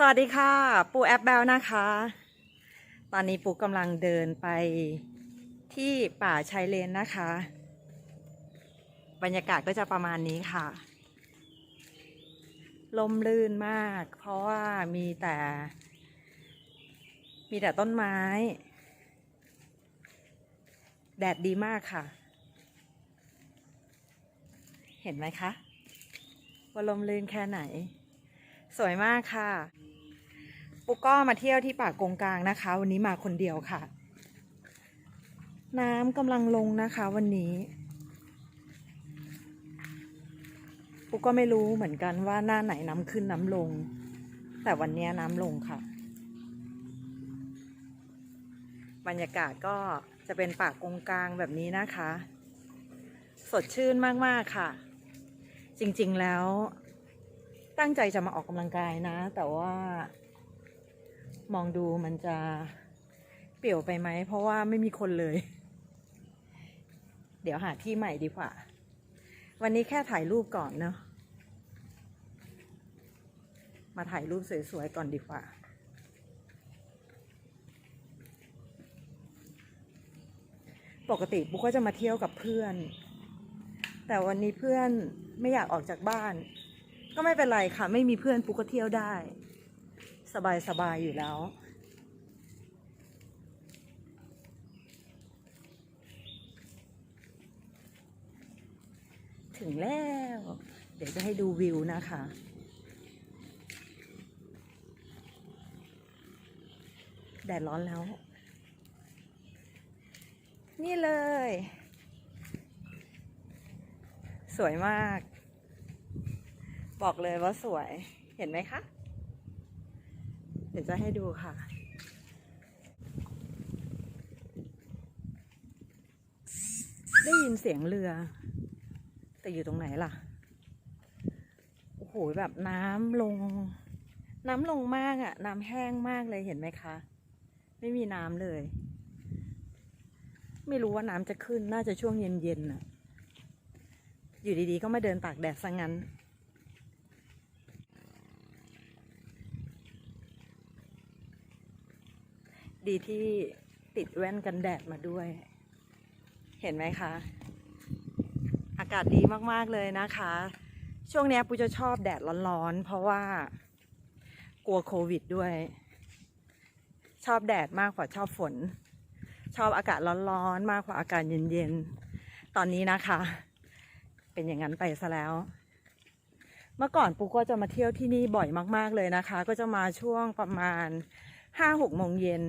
สวัสดีค่ะ ปูแอปแบลนะคะ ตอนนี้ปูกำลังเดินไปที่ป่าชายเลนนะคะ บรรยากาศก็จะประมาณนี้ค่ะ ลมลื่นมาก เพราะว่ามีแต่ มีแต่ต้นไม้ แดดดีมากค่ะ เห็นไหมคะ ว่าลมลื่นแค่ไหนสวยมากค่ะ ปุกก็มาเที่ยวที่ป่ากงกลางนะคะ วันนี้มาคนเดียวค่ะ น้ำกำลังลงนะคะวันนี้ ปุกก็ไม่รู้เหมือนกันว่าหน้าไหนน้ำขึ้นน้ำลง แต่วันนี้น้ำลงค่ะ บรรยากาศก็จะเป็นป่ากงกลางแบบนี้นะคะ สดชื่นมากๆค่ะ จริงๆแล้วตั้งใจจะมาออกกำลังกายนะ แต่ว่า มองดูมันจะเปลี่ยวไปไหม เพราะว่าไม่มีคนเลย เดี๋ยวหาที่ใหม่ดีกว่า วันนี้แค่ถ่ายรูปก่อนเนาะมาถ่ายรูปสวยๆก่อนดีกว่าปกติปุ๊กก็จะมาเที่ยวกับเพื่อน แต่วันนี้เพื่อนไม่อยากออกจากบ้าน ก็ไม่เป็นไรค่ะ ไม่มีเพื่อนปุ๊กก็เที่ยวได้ สบายสบายอยู่แล้ว ถึงแล้ว เดี๋ยวจะให้ดูวิวนะคะแดดร้อนแล้ว นี่เลย สวยมาก บอกเลยว่าสวย เห็นไหมคะ จะให้ดูค่ะ ได้ยินเสียงเรือ แต่อยู่ตรงไหนล่ะ โอ้โหแบบน้ำลง น้ำลงมากอะ่ะ น้ำแห้งมากเลยเห็นไหมคะ ไม่มีน้ำเลย ไม่รู้ว่าน้ำจะขึ้นน่าจะช่วงเย็นๆน่ะ อยู่ดีๆก็มาเดินตากแดดซะงั้น ดีที่ติดแว่นกันแดดมาด้วย เห็นไหมคะ อากาศดีมากๆเลยนะคะ ช่วงนี้ปูจะชอบแดดร้อนๆ เพราะว่ากลัวโควิดด้วย ชอบแดดมากกว่าชอบฝน ชอบอากาศร้อนๆ มากกว่าอากาศเย็นๆ ตอนนี้นะคะ เป็นอย่างนั้นไปซะแล้วเมื่อก่อนปูก็จะมาเที่ยวที่นี่บ่อยมาก ๆ เลยนะคะ ก็จะมาช่วงประมาณ ห้าหกโมงเย็น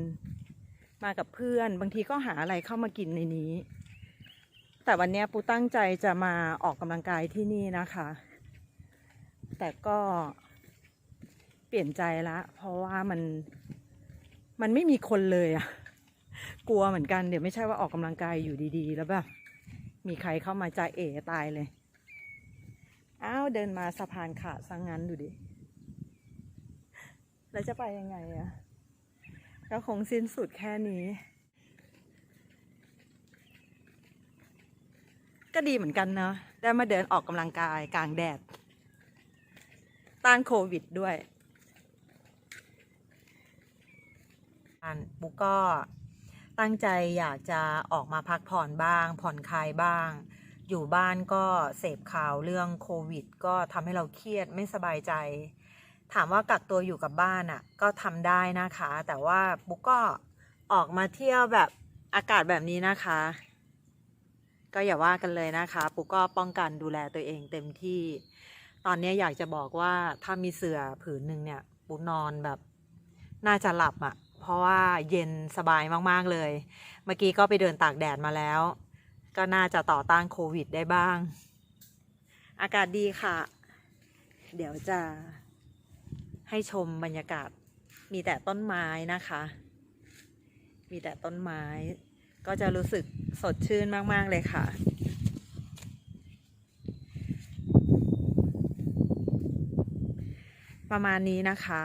มากับเพื่อน บางทีก็หาอะไรเข้ามากินในนี้ แต่วันเนี้ยปูตั้งใจจะมาออกกำลังกายที่นี่นะคะ แต่ก็เปลี่ยนใจละ เพราะว่ามันมันไม่มีคนเลยอะกลัวเหมือนกันเดี๋ยวไม่ใช่ว่าออกกำลังกายอยู่ดีๆ แล้วแบบมีใครเข้ามาจ่าเอตายเลย อ้าวเดินมาสะพานขาดซะงงั้นดูดิ แล้วจะไปยังไงอะ ก็คงสิ้นสุดแค่นี้ ก็ดีเหมือนกันเนาะได้มาเดินออกกำลังกายกลางแดด ต้านโควิดด้วยอันบุกก็ตั้งใจอยากจะออกมาพักผ่อนบ้าง ผ่อนคลายบ้าง อยู่บ้านก็เสพข่าวเรื่องโควิด ก็ทำให้เราเครียดไม่สบายใจ ถามว่ากักตัวอยู่กับบ้านอะ ก็ทำได้นะคะ แต่ว่าบุ๊กก็ออกมาเที่ยวแบบอากาศแบบนี้นะคะ ก็อย่าว่ากันเลยนะคะ ปุ๊กก็ป้องกันดูแลตัวเองเต็มที่ ตอนนี้อยากจะบอกว่าถ้ามีเสื่อผืนหนึ่งเนี่ย ปุ๊กนอนแบบ น่าจะหลับอะ่ะ เพราะว่าเย็นสบายมากๆเลย เมื่อกี้ก็ไปเดินตากแดดมาแล้ว ก็น่าจะต่อต้านโควิดได้บ้าง อากาศดีค่ะ เดี๋ยวจะ ให้ชมบรรยากาศมีแต่ต้นไม้นะคะ มีแต่ต้นไม้ ก็จะรู้สึกสดชื่นมาก ๆ เลยค่ะ ประมาณนี้นะคะ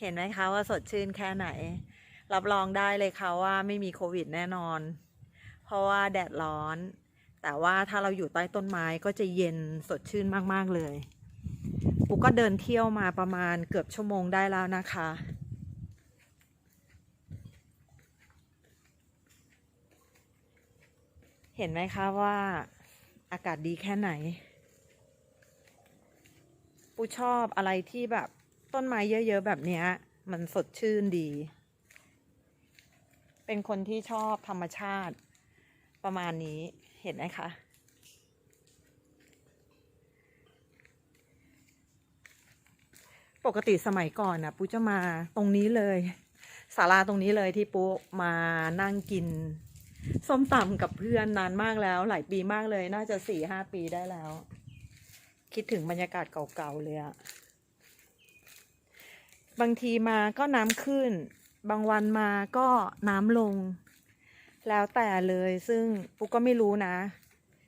เห็นไหมคะว่าสดชื่นแค่ไหน รับรองได้เลยค่ะว่าไม่มีโควิดแน่นอน เพราะว่าแดดร้อน แต่ว่าถ้าเราอยู่ใต้ต้นไม้ก็จะเย็นสดชื่นมาก ๆ เลยปุ๊กก็เดินเที่ยวมาประมาณเกือบชั่วโมงได้แล้วนะคะ เห็นไหมคะว่าอากาศดีแค่ไหน ปูชอบอะไรที่แบบต้นไม้เยอะ ๆ แบบนี้มันสดชื่นดี เป็นคนที่ชอบธรรมชาติประมาณนี้ เห็นไหมคะ ปกติสมัยก่อนนะปูจะมาตรงนี้เลยศาลาตรงนี้เลยที่ปูมานั่งกินส้มตำกับเพื่อนนานมากแล้ว หลายปีมากเลย น่าจะสี่ห้าปีได้แล้ว คิดถึงบรรยากาศเก่าๆเลยอะบางทีมาก็น้ำขึ้น บางวันมาก็น้ำลง แล้วแต่เลยซึ่งปุ๊กก็ไม่รู้นะ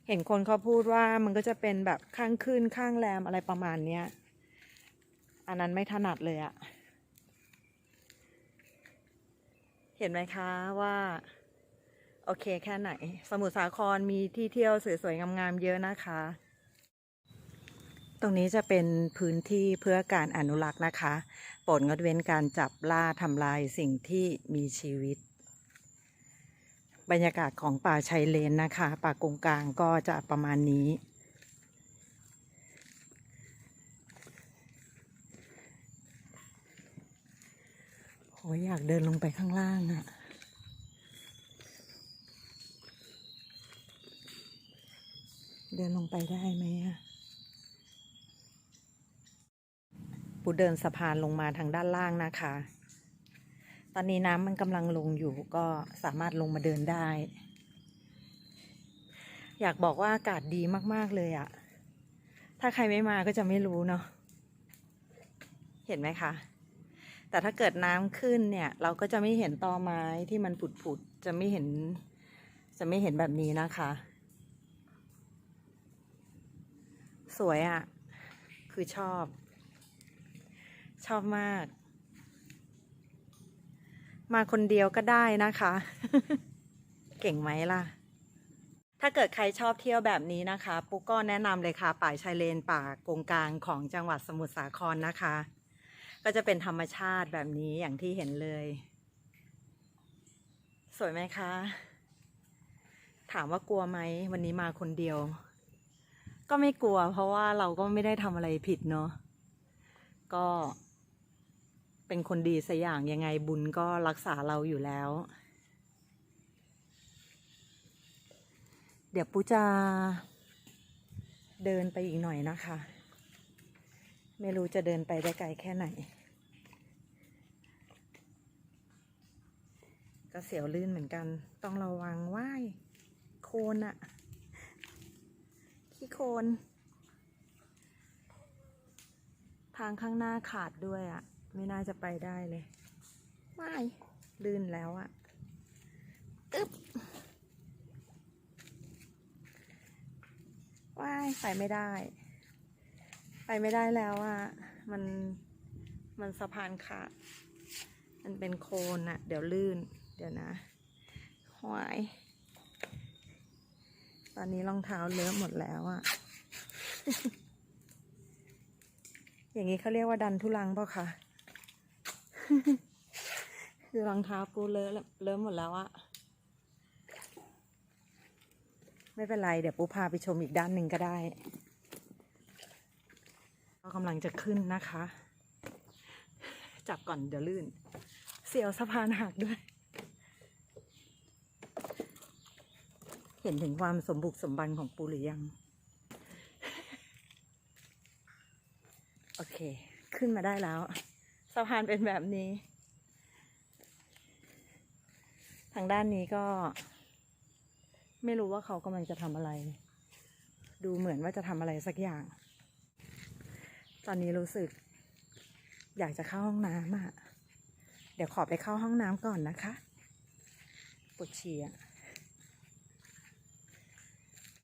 เห็นคนเขาพูดว่ามันก็จะเป็นแบบข้างขึ้นข้างแรมอะไรประมาณเนี้ย อันนั้นไม่ถนัดเลยอะเห็นไหมคะว่า โอเคแค่ไหน สมุทรสาครมีที่เที่ยวสวยๆ งามๆ เยอะนะคะ ตรงนี้จะเป็นพื้นที่เพื่อการอนุรักษ์นะคะ โปรดงดเว้นการจับล่าทำลายสิ่งที่มีชีวิต บรรยากาศของป่าชายเลนนะคะ ป่ากงกลางก็จะประมาณนี้ โอ้ยอยากเดินลงไปข้างล่างอะเดินลงไปได้ไหมอะปูเดินสะพานลงมาทางด้านล่างนะคะ ตอนนี้น้ำมันกำลังลงอยู่ก็สามารถลงมาเดินได้ อยากบอกว่าอากาศดีมากๆเลยอะถ้าใครไม่มาก็จะไม่รู้เนาะเห็นไหมคะ แต่ถ้าเกิดน้ำขึ้นเนี่ย เราก็จะไม่เห็นตอไม้ที่มันผุดๆจะไม่เห็น จะไม่เห็นแบบนี้นะคะ สวยอะ่ะ คือชอบ ชอบมาก มาคนเดียวก็ได้นะคะ เก่งไหมล่ะ ถ้าเกิดใครชอบเที่ยวแบบนี้นะคะ ปุ๊กก็แนะนำเลยค่ะ ป่าชายเลนป่ากงกลางของจังหวัดสมุทรสาครนะคะ ก็จะเป็นธรรมชาติแบบนี้อย่างที่เห็นเลย สวยไหมคะ ถามว่ากลัวไหม วันนี้มาคนเดียว ก็ไม่กลัว เพราะว่าเราก็ไม่ได้ทำอะไรผิดเนาะก็ เป็นคนดีสักอย่างยังไงบุญก็รักษาเราอยู่แล้ว เดี๋ยวปูจะเดินไปอีกหน่อยนะคะ ไม่รู้จะเดินไปได้ไกลแค่ไหน ก็เสียวลื่นเหมือนกัน ต้องระวังว่ายโคลนอะขี้โคลนทางข้างหน้าขาดด้วยอะ ไม่น่าจะไปได้เลยว่ายลื่นแล้วอะอึ๊บว่ายไปไม่ได้ ไปไม่ได้แล้วอะมันมันสะพานขาดมันเป็นโคลนอะเดี๋ยวลื่น เดี๋ยวนะหวายตอนนี้รองเท้าเลอะหมดแล้วอะอย่างนี้เขาเรียกว่าดันทุลังเปล่าคะ คือรองเท้ากูเลอะเลอะหมดแล้วอะไม่เป็นไร เดี๋ยวปูพาไปชมอีกด้านหนึ่งก็ได้ก็กำลังจะขึ้นนะคะ จับก่อนเดี๋ยวลื่น เสียวสะพานหักด้วย เห็นถึงความสมบุกสมบันของปูหรือยัง โอเค ขึ้นมาได้แล้ว สะพานเป็นแบบนี้ ทางด้านนี้ก็ ไม่รู้ว่าเขากำลังจะทำอะไร ดูเหมือนว่าจะทำอะไรสักอย่าง ตอนนี้รู้สึก อยากจะเข้าห้องน้ำอะ เดี๋ยวขอไปเข้าห้องน้ำก่อนนะคะปวดฉี่อะ